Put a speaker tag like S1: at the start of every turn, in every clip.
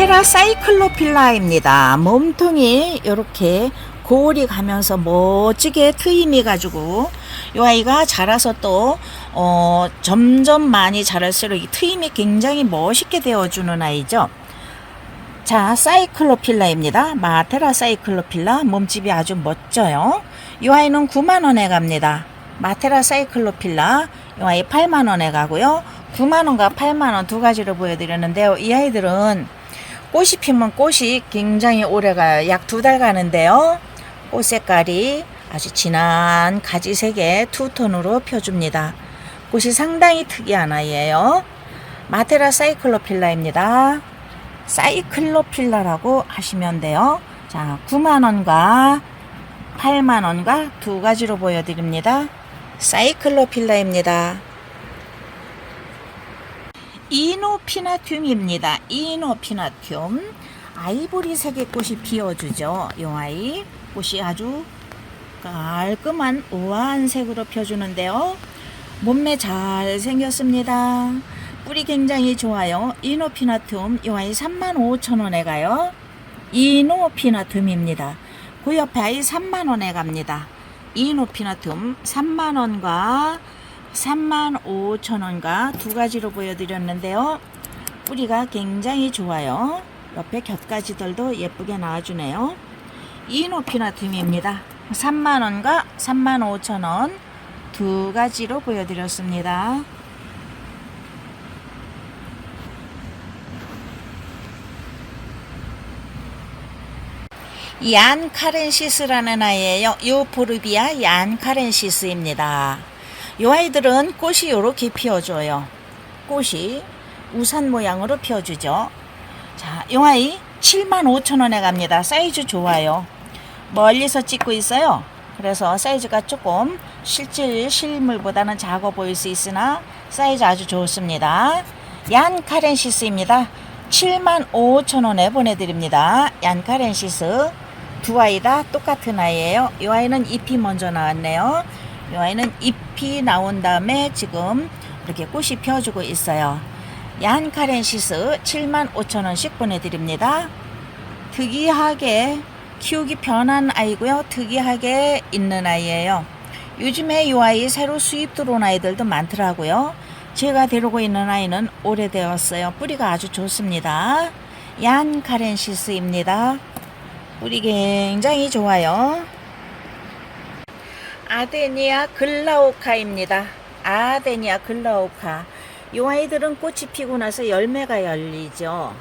S1: 마테라 사이클로필라입니다. 몸통이 이렇게 고울이 가면서 멋지게 트임이 가지고 이 아이가 자라서 또 어, 점점 많이 자랄수록 이 트임이 굉장히 멋있게 되어주는 아이죠. 자, 사이클로필라입니다. 마테라 사이클로필라 몸집이 아주 멋져요. 이 아이는 9만 원에 갑니다. 마테라 사이클로필라 이 아이 8만 원에 가고요. 9만 원과 8만 원 두 가지로 보여드렸는데요. 이 아이들은 꽃이 피면 꽃이 굉장히 오래 가요. 약두 달 가는데요. 꽃 색깔이 아주 진한 가지색의 투톤으로 펴줍니다. 꽃이 상당히 특이한 아이예요. 마테라 사이클로필라입니다. 사이클로필라라고 하시면 돼요. 자, 9만원과 8만원과 두 가지로 보여드립니다. 사이클로필라입니다. 이노피나툼입니다. 이노피나툼. 아이보리색의 꽃이 피어주죠. 이 아이. 꽃이 아주 깔끔한 우아한 색으로 펴주는데요. 몸매 잘 생겼습니다. 뿌리 굉장히 좋아요. 이노피나툼 이 아이 35,000원에 가요. 이노피나툼입니다. 그 옆에 아이 3만원에 갑니다. 이노피나툼 3만원과 35,000원과 두 가지로 보여드렸는데요. 뿌리가 굉장히 좋아요. 옆에 곁가지들도 예쁘게 나와주네요. 이노피나툼입니다. 3만원과 35,000원 두 가지로 보여드렸습니다. 얀 카렌시스라는 아이예요. 요포르비아 얀 카렌시스입니다. 이 아이들은 꽃이 이렇게 피어줘요. 꽃이 우산 모양으로 피어주죠. 자, 이 아이 7만 5천 원에 갑니다. 사이즈 좋아요. 멀리서 찍고 있어요. 그래서 사이즈가 조금 실질 실물보다는 작아 보일 수 있으나 사이즈 아주 좋습니다. 얀 카렌시스입니다. 7만 5천 원에 보내드립니다. 얀 카렌시스 두 아이 다 똑같은 아이예요. 이 아이는 잎이 먼저 나왔네요. 이 아이는 잎이 나온 다음에 지금 이렇게 꽃이 펴주고 있어요. 얀 카렌시스 7만 5천 원씩 보내드립니다. 특이하게 키우기 편한 아이고요. 특이하게 있는 아이예요. 요즘에 이 아이 새로 수입 들어온 아이들도 많더라고요. 제가 데리고 있는 아이는 오래되었어요. 뿌리가 아주 좋습니다. 얀 카렌시스입니다. 뿌리 굉장히 좋아요. 아데니아 글라오카입니다. 아데니아 글라오카. 이 아이들은 꽃이 피고 나서 열매가 열리죠.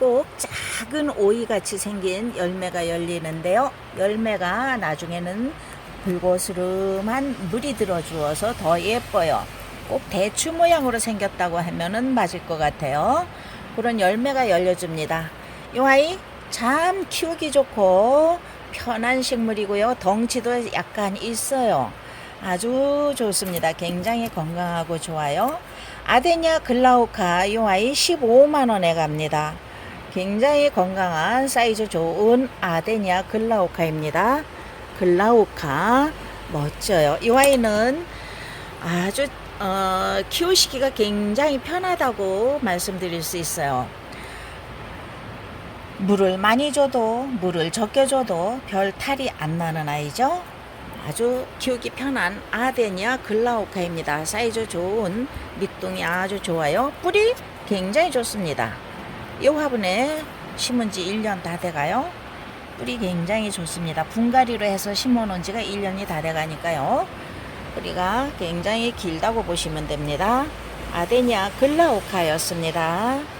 S1: 꼭 작은 오이같이 생긴 열매가 열리는데요. 열매가 나중에는 붉어스름한 물이 들어주어서 더 예뻐요. 꼭 대추 모양으로 생겼다고 하면은 맞을 것 같아요. 그런 열매가 열려줍니다. 이 아이 참 키우기 좋고 편한 식물이고요. 덩치도 약간 있어요. 아주 좋습니다. 굉장히 건강하고 좋아요. 아데냐 글라우카 이 아이 15만 원에 갑니다. 굉장히 건강한 사이즈 좋은 아데냐 글라우카입니다. 글라우카 멋져요. 이 아이는 아주 어, 키우시기가 굉장히 편하다고 말씀드릴 수 있어요. 물을 많이 줘도 물을 적게 줘도 별 탈이 안 나는 아이죠. 아주 키우기 편한 아데니아 글라우카입니다. 사이즈 좋은 밑둥이 아주 좋아요. 뿌리 굉장히 좋습니다. 이 화분에 심은 지 1년 다 돼가요. 뿌리 굉장히 좋습니다. 분갈이로 해서 심어 놓은 지가 1년이 다 돼가니까요. 뿌리가 굉장히 길다고 보시면 됩니다. 아데니아 글라우카였습니다.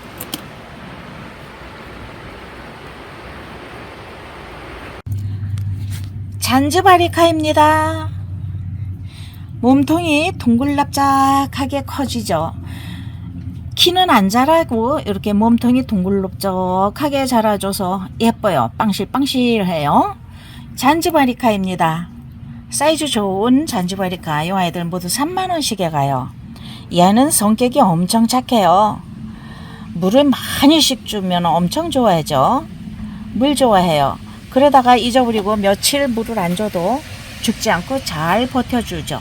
S1: 잔즈바리카입니다. 몸통이 동글납작하게 커지죠. 키는 안 자라고 이렇게 몸통이 동글럽적하게 자라줘서 예뻐요. 빵실빵실해요. 잔즈바리카입니다. 사이즈 좋은 잔즈바리카 이 아이들 모두 3만원씩에 가요. 얘는 성격이 엄청 착해요. 물을 많이씩 주면 엄청 좋아하죠. 물 좋아해요. 그러다가 잊어버리고 며칠 물을 안 줘도 죽지 않고 잘 버텨주죠.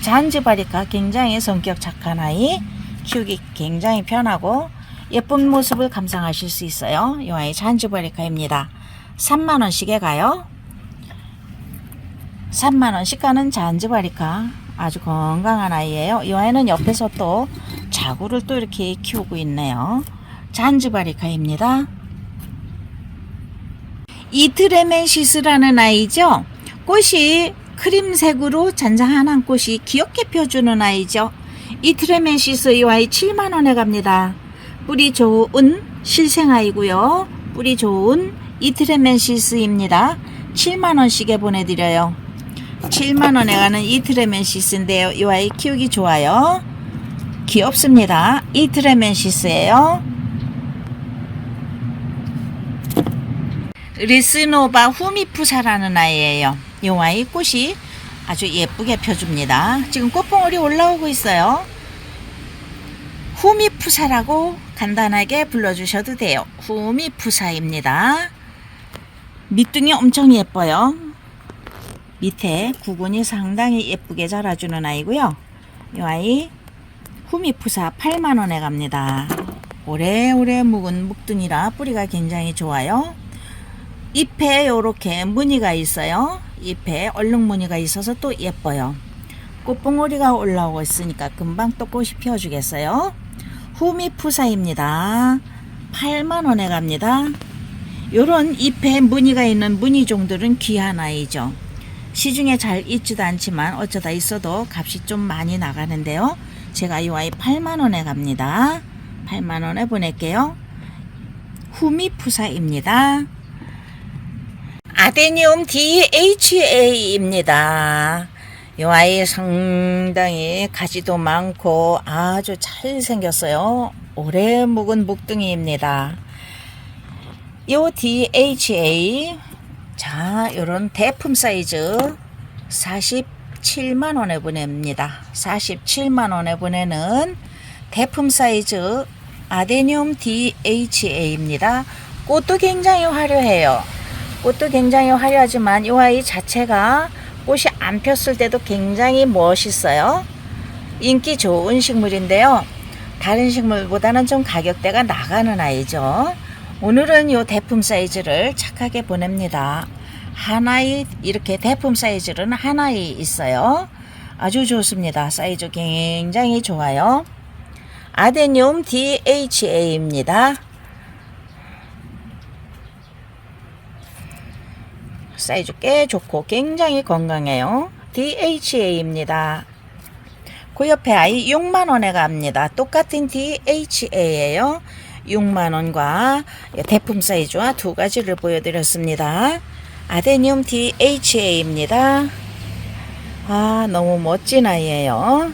S1: 잔지바리카 굉장히 성격 착한 아이, 키우기 굉장히 편하고 예쁜 모습을 감상하실 수 있어요. 이 아이 잔즈바리카입니다. 3만원씩에 가요. 3만원씩 가는 잔즈바리카. 아주 건강한 아이예요. 이 아이는 옆에서 또 자구를 또 이렇게 키우고 있네요. 잔즈바리카입니다. 이트레멘시스라는 아이죠. 꽃이 크림색으로 잔잔한 꽃이 귀엽게 펴주는 아이죠. 이트레멘시스 이 아이 7만원에 갑니다. 뿌리 좋은 실생아이고요. 뿌리 좋은 이트레멘시스입니다. 7만원씩에 보내드려요. 7만원에 가는 이트레멘시스인데요. 이 아이 키우기 좋아요. 귀엽습니다. 이트레멘시스예요. 리스노바 후미푸사라는 아이예요. 이 아이 꽃이 아주 예쁘게 펴줍니다. 지금 꽃봉오리 올라오고 있어요. 후미푸사라고 간단하게 불러주셔도 돼요. 후미푸사입니다. 밑둥이 엄청 예뻐요. 밑에 구근이 상당히 예쁘게 자라주는 아이고요. 이 아이 후미푸사 8만원에 갑니다. 오래오래 묵은 묵둥이라 뿌리가 굉장히 좋아요. 잎에 이렇게 무늬가 있어요. 잎에 얼룩 무늬가 있어서 또 예뻐요. 꽃봉오리가 올라오고 있으니까 금방 또 꽃이 피어주겠어요. 후미푸사입니다. 8만원에 갑니다. 요런 잎에 무늬가 있는 무늬종들은 귀한 아이죠. 시중에 잘 있지도 않지만 어쩌다 있어도 값이 좀 많이 나가는데요. 제가 이 아이 8만원에 갑니다. 8만원에 보낼게요. 후미푸사입니다. 아데니움 DHA입니다. 이 아이 상당히 가지도 많고 아주 잘 생겼어요. 오래 묵은 묵둥이입니다. 요 DHA 자, 요런 대품 사이즈 47만 원에 보냅니다. 47만 원에 보내는 대품 사이즈 아데니움 DHA입니다. 꽃도 굉장히 화려해요. 꽃도 굉장히 화려하지만 이 아이 자체가 꽃이 안 폈을 때도 굉장히 멋있어요. 인기 좋은 식물인데요. 다른 식물보다는 좀 가격대가 나가는 아이죠. 오늘은 이 대품 사이즈를 착하게 보냅니다. 하나의 이렇게 대품 사이즈는 하나에 있어요. 아주 좋습니다. 사이즈 굉장히 좋아요. 아데니움 DHA입니다. 사이즈 꽤 좋고 굉장히 건강해요. DHA입니다. 그 옆에 아이 6만원에 갑니다. 똑같은 DHA예요. 6만원과 대품 사이즈와 두 가지를 보여드렸습니다. 아데니움 DHA입니다. 아, 너무 멋진 아이예요.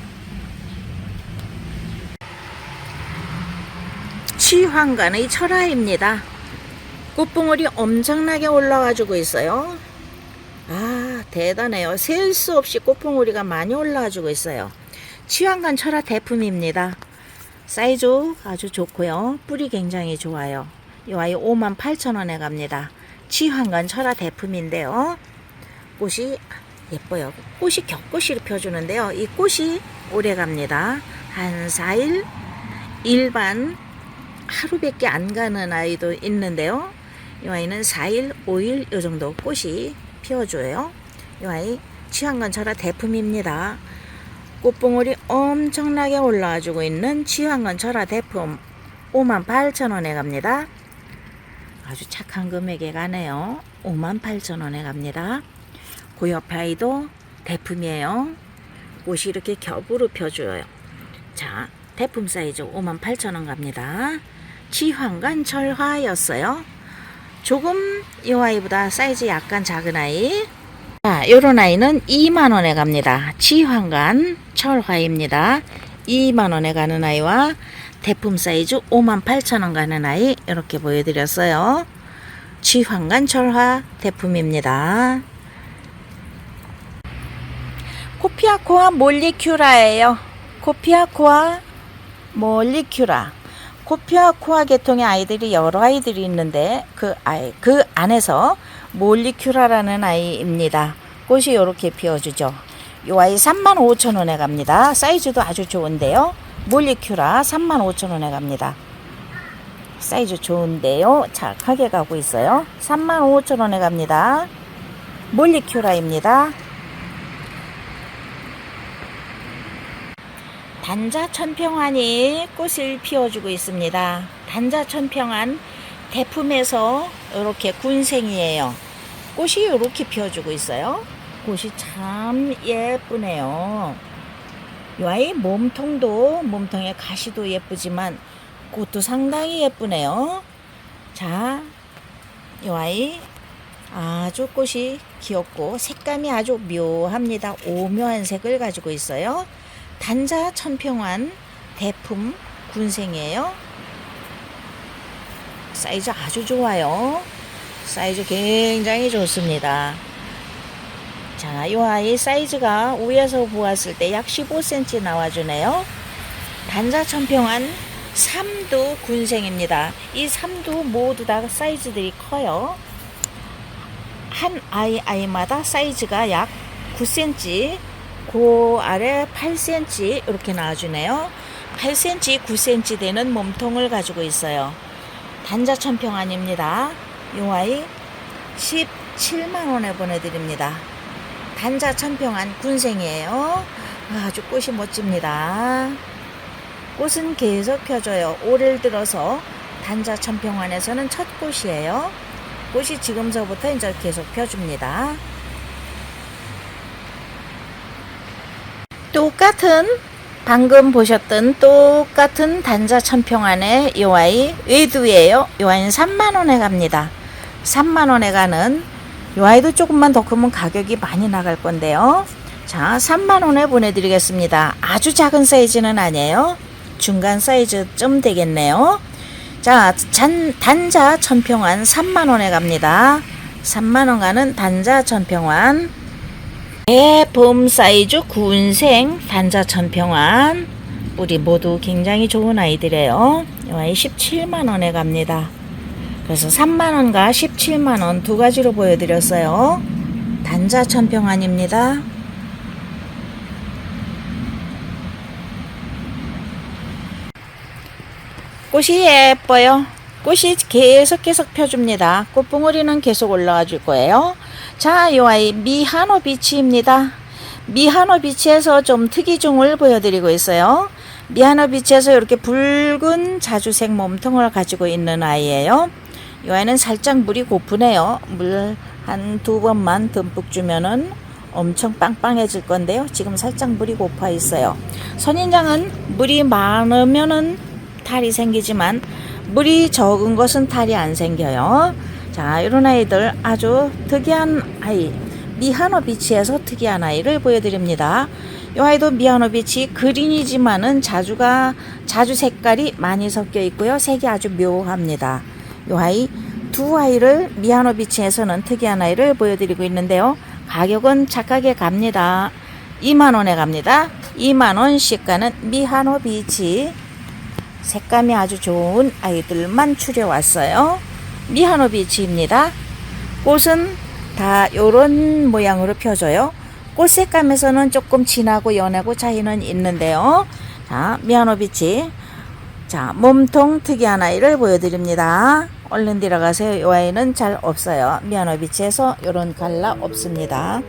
S1: 치황간의 철화입니다. 꽃봉오리 엄청나게 올라와주고 있어요. 아, 대단해요. 셀 수 없이 꽃봉오리가 많이 올라와주고 있어요. 치황간 철화 대품입니다. 사이즈 아주 좋고요. 뿌리 굉장히 좋아요. 이 아이 58,000원에 갑니다. 치황간 철화 대품인데요. 꽃이 예뻐요. 꽃이 겹꽃이 펴주는데요. 이 꽃이 오래 갑니다. 한 4일 일반 하루밖에 안 가는 아이도 있는데요. 이 아이는 4일, 5일 요 정도 꽃이 피어줘요. 이 아이 치황간 철화 대품입니다. 꽃봉오리 엄청나게 올라와주고 있는 치황건 철화 대품 58,000원에 갑니다. 아주 착한 금액에 가네요. 58,000원에 갑니다. 그 옆에 아이도 대품이에요. 꽃이 이렇게 겹으로 펴줘요. 자, 대품 사이즈 58,000원 갑니다. 치황간 철화였어요. 조금 이 아이보다 사이즈 약간 작은 아이 자, 요런 아이는 2만원에 갑니다. 치황간 철화입니다. 2만원에 가는 아이와 대품 사이즈 58,000원 가는 아이 이렇게 보여드렸어요. 치황간 철화 대품입니다. 코피아코아 몰리큐라예요. 코피아코아 몰리큐라. 코피아코아 계통의 아이들이 여러 아이들이 있는데 그 아이 그 안에서 몰리큐라라는 아이입니다. 꽃이 이렇게 피어주죠. 이 아이 35,000원에 갑니다. 사이즈도 아주 좋은데요. 몰리큐라 35,000원에 갑니다. 사이즈 좋은데요. 자, 가게 가고 있어요. 35,000원에 갑니다. 몰리큐라입니다. 단자 천평안이 꽃을 피워주고 있습니다. 단자 천평안 대품에서 이렇게 군생이에요. 꽃이 이렇게 피워주고 있어요. 꽃이 참 예쁘네요. 이 아이 몸통도 몸통에 가시도 예쁘지만 꽃도 상당히 예쁘네요. 자, 이 아이 아주 꽃이 귀엽고 색감이 아주 묘합니다. 오묘한 색을 가지고 있어요. 단자 천평환 대품 군생이에요. 사이즈 아주 좋아요. 사이즈 굉장히 좋습니다. 자, 이 아이 사이즈가 위에서 보았을 때 약 15cm 나와주네요. 단자 천평환 삼두 군생입니다. 이 삼두 모두 다 사이즈들이 커요. 한 아이 아이마다 사이즈가 약 9cm, 그 아래 8cm 이렇게 나와주네요. 8cm, 9cm 되는 몸통을 가지고 있어요. 단자 천평안입니다. 이 아이 17만 원에 보내드립니다. 단자 천평안 군생이에요. 아주 꽃이 멋집니다. 꽃은 계속 펴져요. 올해를 들어서 단자 천평안에서는 첫 꽃이에요. 꽃이 지금서부터 이제 계속 펴줍니다. 똑같은 방금 보셨던 똑같은 단자 천평안의 이 아이 외두예요. 이 아이는 3만 원에 갑니다. 3만 원에 가는 이 아이도 조금만 더 크면 가격이 많이 나갈 건데요. 자, 3만 원에 보내드리겠습니다. 아주 작은 사이즈는 아니에요. 중간 사이즈쯤 되겠네요. 자, 잔, 단자 천평환 3만원에 갑니다. 3만원 가는 단자 천평환. 대봄 사이즈 군생 단자 천평환. 우리 모두 굉장히 좋은 아이들이에요. 이 아이 17만원에 갑니다. 그래서 3만원과 17만원 두 가지로 보여드렸어요. 단자 천평환입니다. 꽃이 예뻐요. 꽃이 계속 계속 펴줍니다. 꽃봉오리는 계속 올라와 줄 거예요. 자, 요 아이 미하노 비치입니다. 미하노 비치에서 좀 특이종을 보여드리고 있어요. 미하노 비치에서 이렇게 붉은 자주색 몸통을 가지고 있는 아이예요. 이 아이는 살짝 물이 고프네요. 물 한 두 번만 듬뿍 주면은 엄청 빵빵해질 건데요. 지금 살짝 물이 고파 있어요. 선인장은 물이 많으면은 탈이 생기지만 물이 적은 것은 탈이 안 생겨요. 자, 이런 아이들 아주 특이한 아이. 미하노 비치에서 특이한 아이를 보여드립니다. 이 아이도 미하노 비치 그린이지만은 자주가 자주 색깔이 많이 섞여 있고요. 색이 아주 묘합니다. 이 아이 두 아이를 미하노 비치에서는 특이한 아이를 보여드리고 있는데요. 가격은 착하게 갑니다. 2만 원에 갑니다. 2만 원씩 가는 미하노 비치. 색감이 아주 좋은 아이들만 추려왔어요. 미하노 비치입니다. 꽃은 다 요런 모양으로 펴져요. 꽃 색감에서는 조금 진하고 연하고 차이는 있는데요. 자, 미하노 비치. 자, 몸통 특이한 아이를 보여드립니다. 얼른 들어가세요. 이 아이는 잘 없어요. 미하노 비치에서 요런 갈라 없습니다.